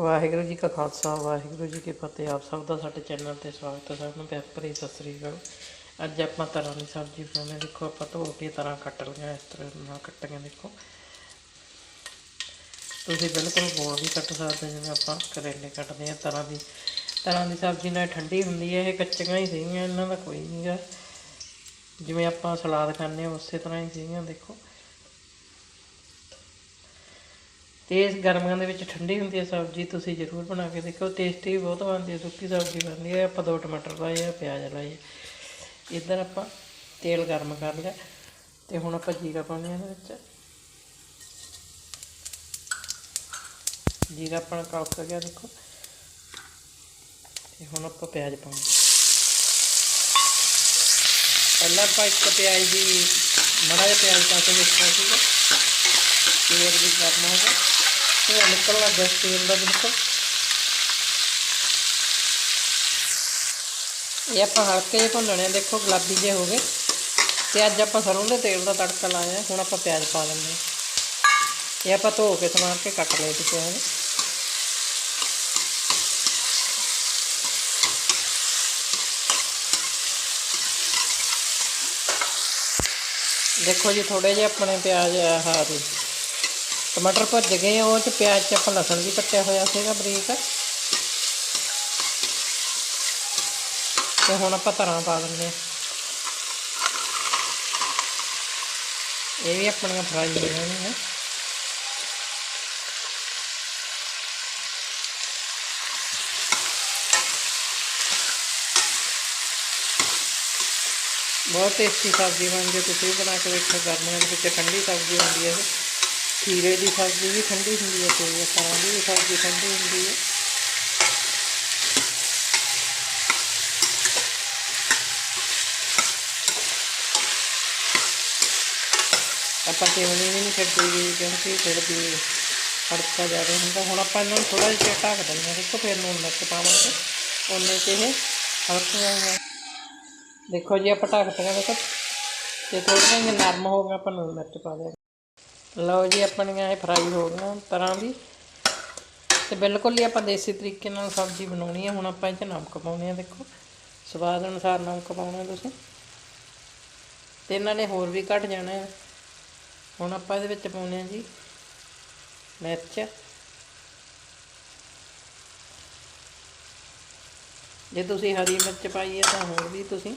ਵਾਹਿਗੁਰੂ ਜੀ ਕਾ ਖਾਲਸਾ, ਵਾਹਿਗੁਰੂ ਜੀ ਕੀ ਫਤਿਹ। ਆਪ ਸਭ ਦਾ ਸਾਡੇ ਚੈਨਲ ਤੇ ਸਵਾਗਤ ਹੈ। ਸਭ ਨੂੰ ਪਿਆਰ ਭਰੀ ਸਤਿ ਸ੍ਰੀ ਅਕਾਲ। ਅੱਜ ਆਪਾਂ ਤਰ੍ਹਾਂ ਦੀ ਸਬਜ਼ੀ ਬਣਾਉਣੀ ਹੈ। ਦੇਖੋ, ਆਪਾਂ ਧੋ ਕੇ ਤਰ੍ਹਾਂ ਕੱਟ ਲਈਆਂ, ਇਸ ਤਰ੍ਹਾਂ ਨਾਲ ਕੱਟੀਆਂ, ਦੇਖੋ। ਤੁਸੀਂ ਬਿਲਕੁਲ ਗੋਲ ਵੀ ਕੱਟ ਸਕਦੇ ਜਿਵੇਂ ਆਪਾਂ ਕਰੇਲੇ ਕੱਟਦੇ ਆ ਤਰ੍ਹਾਂ ਦੀ। ਤਰ੍ਹਾਂ ਦੀ ਸਬਜ਼ੀ ਨਾਲ ਠੰਡੀ ਹੁੰਦੀ ਹੈ, ਇਹ ਕੱਚੀਆਂ ਹੀ ਸੀਗੀਆਂ, ਇਹਨਾਂ ਦਾ ਕੋਈ ਨਹੀਂਗਾ ਜਿਵੇਂ ਆਪਾਂ ਸਲਾਦ ਖਾਂਦੇ ਹਾਂ, ਉਸੇ ਤਰ੍ਹਾਂ ਹੀ ਸੀਗੀਆਂ, ਦੇਖੋ। ਤੇ ਇਸ ਗਰਮੀਆਂ ਦੇ ਵਿੱਚ ਠੰਡੀ ਹੁੰਦੀ ਹੈ ਸਬਜ਼ੀ ਤੁਸੀਂ ਜ਼ਰੂਰ ਬਣਾ ਕੇ ਦੇਖੋ ਟੇਸਟੀ ਵੀ ਬਹੁਤ ਬਣਦੀ ਹੈ, ਸੁੱਕੀ ਸਬਜ਼ੀ ਬਣਦੀ ਹੈ, ਆਪਾਂ ਦੋ ਟਮਾਟਰ ਲਾਏ ਆ, ਪਿਆਜ਼ ਲਾਏ ਇੱਧਰ ਆਪਾਂ ਤੇਲ ਗਰਮ ਕਰ ਲਿਆ ਤੇ ਹੁਣ ਆਪਾਂ ਜੀਰਾ ਪਾਉਂਦੇ ਹਾਂ ਇਹਦੇ ਵਿੱਚ। ਜੀਰਾ ਆਪਣਾ ਕਲਕ ਗਿਆ ਦੇਖੋ। ਤੇ ਹੁਣ ਆਪਾਂ ਪਿਆਜ਼ ਪਾਉਂਦੇ ਪਹਿਲਾਂ ਆਪਾਂ ਇੱਕ ਪਿਆਜ਼ ਦੀ, ਮੜਾ ਜਿਹਾ ਪਿਆਜ਼ ਪਾ ਕੇ ਦੇਖਿਆ ਸੀਗਾ। ਤੇਲ ਵੀ ਗਰਮ ਹੋ ਗਿਆ। ਧੂੰਆਂ ਨਿਕਲਣ ਲੱਗ ਤੇਲ ਦਾ ਬਿਲਕੁਲ। ਇਹ ਆਪਾਂ ਹਲਕੇ ਜਿਹੇ ਭੁੰਨਣੇ ਦੇਖੋ ਗੁਲਾਬੀ ਜਿਹੇ ਹੋ ਗਏ। ਤੇ ਅੱਜ ਆਪਾਂ ਸਰੋਂ ਦੇ ਤੇਲ ਦਾ ਤੜਕਾ ਲਾਇਆ, ਹੁਣ ਆਪਾਂ ਪਿਆਜ਼ ਪਾ ਦਿੰਦੇ ਹਾਂ। ਇਹ ਆਪਾਂ ਧੋ ਕੇ ਸਮਾਰ ਕੇ ਕੱਟ ਲਏ ਸੀ ਪਿਆਜ਼ ਦੇਖੋ ਜੀ ਥੋੜੇ ਜਿਹੇ ਆਪਣੇ ਪਿਆਜ਼ ਆਹ ਦੀ ਟਮਾਟਰ ਭੁੱਜ ਗਏ, ਉਹ ਚ ਪਿਆਜ਼ ਚ ਆਪਾਂ ਲਸਣ ਵੀ ਕੱਟਿਆ ਹੋਇਆ ਸੀਗਾ ਬਰੀਕ। ਤੇ ਹੁਣ ਆਪਾਂ ਤਰਾਂ ਪਾ ਦਿੰਦੇ ਆ ਇਹ ਵੀ ਆਪਣੀਆਂ ਫਰਾਈ ਹੋ ਜਾਣਗੀਆਂ ਬਹੁਤ ਟੇਸਟੀ ਸਬਜ਼ੀ ਬਣਦੀ ਹੈ ਤੁਸੀਂ ਵੀ ਬਣਾ ਕੇ ਵੇਖੋ। ਗਰਮੀਆਂ ਦੇ ਵਿੱਚ ਠੰਡੀ ਸਬਜ਼ੀ ਹੁੰਦੀ ਹੈ ਖੀਰੇ ਦੀ ਸਬਜ਼ੀ ਵੀ ਠੰਡੀ ਹੁੰਦੀ ਹੈ ਤੇ ਇਸ ਤਰ੍ਹਾਂ ਦੀ ਵੀ ਸਬਜ਼ੀ ਠੰਡੀ ਹੁੰਦੀ ਹੈ ਆਪਾਂ ਸੇਵਨੀ ਵੀ ਨਹੀਂ ਛੱਡੀ ਗਈ ਕਿਉਂਕਿ ਫਿਰ ਵੀ ਖੜਕਾ ਜ਼ਿਆਦਾ ਹੁੰਦਾ ਹੁਣ ਆਪਾਂ ਇਹਨਾਂ ਨੂੰ ਥੋੜਾ ਜਿਹਾ ਢੱਕ ਦਿੰਦੇ ਹਾਂ ਦੇਖੋ ਫਿਰ ਨੂਨ ਮਿਰਚ ਪਾਵਾਂਗੇ ਉਹਨੇ ਤੇ ਇਹ ਹਲਕੀਆਂ ਹੋਈਆਂ ਦੇਖੋ ਜੀ ਆਪਾਂ ਢੱਕ ਦਿਆਂ ਦੇਖੋ ਤੇ ਥੋੜ੍ਹੀਆਂ ਜਿਹੀਆਂ ਨਰਮ ਹੋ ਗਈਆਂ ਆਪਾਂ ਨੂਨ ਮਿਰਚ ਪਾ ਦਿਆਂ ਲਓ ਜੀ, ਆਪਣੀਆਂ ਇਹ ਫਰਾਈ ਹੋ ਗਈਆਂ ਤਰ੍ਹਾਂ ਦੀ ਤੇ ਬਿਲਕੁਲ ਹੀ ਆਪਾਂ ਦੇਸੀ ਤਰੀਕੇ ਨਾਲ ਸਬਜ਼ੀ ਬਣਾਉਣੀ ਹੈ ਹੁਣ ਆਪਾਂ ਇਹ 'ਚ ਨਮਕ ਪਾਉਣੇ ਆ, ਦੇਖੋ। ਸਵਾਦ ਅਨੁਸਾਰ ਨਮਕ ਪਾਉਣਾ ਤੁਸੀਂ। ਤੇ ਇਹਨਾਂ ਨੇ ਹੋਰ ਵੀ ਘਟ ਜਾਣਾ ਹੈ। ਹੁਣ ਆਪਾਂ ਇਹਦੇ ਵਿੱਚ ਪਾਉਣੇ ਆ ਜੀ, ਮਿਰਚ। ਜੇ ਤੁਸੀਂ ਹਰੀ ਮਿਰਚ ਪਾਈ ਹੈ ਤਾਂ ਹੋਰ ਵੀ ਤੁਸੀਂ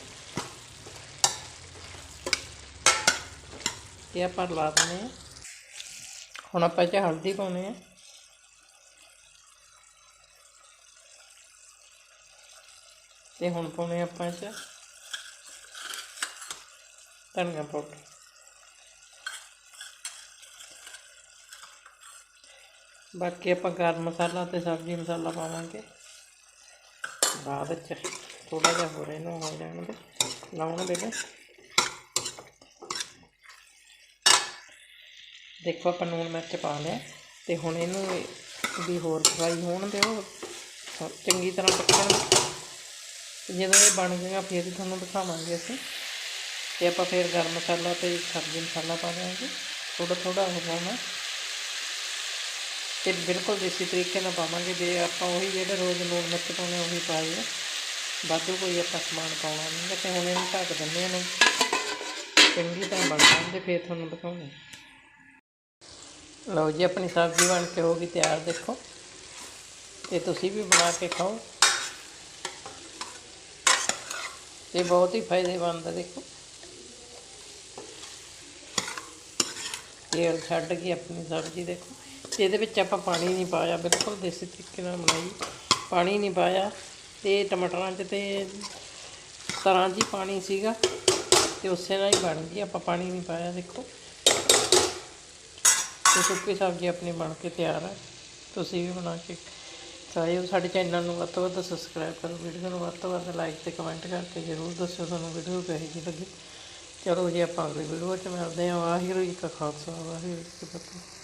ਇਹ ਆਪਾਂ ਲਾ ਦਿੰਦੇ ਹਾਂ। ਹੁਣ ਆਪਾਂ ਇਹ 'ਚ ਹਲਦੀ ਪਾਉਣੀ ਹੈ ਤੇ ਹੁਣ ਪਾਉਣੇ ਆਪਾਂ ਇਹ 'ਚ ਧਨੀਆ ਪਾਊਡਰ। ਬਾਕੀ ਆਪਾਂ ਗਰਮ ਮਸਾਲਾ ਤੇ ਸਬਜ਼ੀ ਮਸਾਲਾ ਪਾਵਾਂਗੇ। ਬਾਅਦ ਵਿੱਚ ਥੋੜਾ ਜਿਹਾ ਹੋਰ ਇਹਨੂੰ ਹੋ ਜਾਣ ਦੇ ਲਾਉਣ ਦੇ ਦੇਖੋ ਆਪਾਂ ਨੂਣ ਮਿਰਚ ਪਾ ਲਿਆ ਤੇ ਹੁਣ ਇਹਨੂੰ ਵੀ ਹੋਰ ਫਰਾਈ ਹੋਣ ਦਿਓ। ਚੰਗੀ ਤਰ੍ਹਾਂ ਪੱਕਣ। ਜਦੋਂ ਇਹ ਬਣ ਗਈਆਂ ਫਿਰ ਤੁਹਾਨੂੰ ਦਿਖਾਵਾਂਗੇ ਅਸੀਂ। ਤੇ ਆਪਾਂ ਫਿਰ ਗਰਮ ਮਸਾਲਾ ਤੇ ਸਬਜ਼ੀ ਮਸਾਲਾ ਪਾ ਦਿਆਂਗੇ। ਥੋੜਾ ਥੋੜਾ ਹੋ ਜਾਣਾ। ਤੇ ਬਿਲਕੁਲ ਦੇਸੀ ਤਰੀਕੇ ਨਾਲ ਪਾਵਾਂਗੇ। ਜੇ ਆਪਾਂ ਉਹੀ ਜਿਹੜੇ ਰੋਜ਼ ਲੂਣ ਮਿਰਚ ਪਾਉਣੇ ਉਹੀ ਪਾਏ ਆ। ਵਾਧੂ ਕੋਈ ਆਪਾਂ ਸਮਾਨ ਪਾਉਣਾ ਨਹੀਂ। ਤੇ ਹੁਣ ਇਹਨੂੰ ਢੱਕ ਦਿੰਦੇ ਇਹਨੂੰ। ਚੰਗੀ ਤਰ੍ਹਾਂ ਬਣ ਜਾਂਦੇ ਫਿਰ ਤੁਹਾਨੂੰ ਦਿਖਾਉਂਦੇ ਲਓ ਜੀ, ਆਪਣੀ ਸਬਜ਼ੀ ਬਣ ਕੇ ਹੋ ਗਈ ਤਿਆਰ, ਦੇਖੋ। ਤੇ ਤੁਸੀਂ ਵੀ ਬਣਾ ਕੇ ਖਾਓ। ਇਹ ਬਹੁਤ ਹੀ ਫਾਇਦੇਮੰਦ ਹੈ ਦੇਖੋ। ਤੇਲ ਛੱਡ ਕੇ ਆਪਣੀ ਸਬਜ਼ੀ, ਦੇਖੋ। ਇਹਦੇ ਵਿੱਚ ਆਪਾਂ ਪਾਣੀ ਨਹੀਂ ਪਾਇਆ, ਬਿਲਕੁਲ ਦੇਸੀ ਤਰੀਕੇ ਨਾਲ ਬਣਾਈ। ਪਾਣੀ ਨਹੀਂ ਪਾਇਆ। ਤੇ ਟਮਾਟਰਾਂ 'ਚ ਤੇ ਤਰ੍ਹਾਂ ਜੀ ਪਾਣੀ ਸੀਗਾ, ਤੇ ਉਸੇ ਨਾਲ ਹੀ ਬਣ ਗਈ। ਆਪਾਂ ਪਾਣੀ ਨਹੀਂ ਪਾਇਆ, ਦੇਖੋ। ਤੇ ਸੁੱਕੀ ਸਬਜ਼ੀ ਆਪਣੀ ਬਣ ਕੇ ਤਿਆਰ ਹੈ ਤੁਸੀਂ ਵੀ ਬਣਾ ਕੇ ਖਾਇਓ। ਸਾਡੇ ਚੈਨਲ ਨੂੰ ਵੱਧ ਤੋਂ ਵੱਧ ਸਬਸਕ੍ਰਾਈਬ ਕਰੋ। ਵੀਡੀਓ ਨੂੰ ਵੱਧ ਤੋਂ ਵੱਧ ਲਾਈਕ ਤੇ ਕਮੈਂਟ ਕਰਕੇ ਜ਼ਰੂਰ ਦੱਸਿਓ ਤੁਹਾਨੂੰ ਵੀਡੀਓ ਕਿਹੋ ਜਿਹੀ ਲੱਗੀ। ਚਲੋ ਜੀ, ਆਪਾਂ ਅਗਲੀ ਵੀਡੀਓ 'ਚ ਮਿਲਦੇ ਹਾਂ। ਵਾਹਿਗੁਰੂ ਜੀ ਕਾ ਖਾਲਸਾ। ਵਾਹਿਗੁਰੂ ਜੀ ਕੀ ਫਤਿਹ।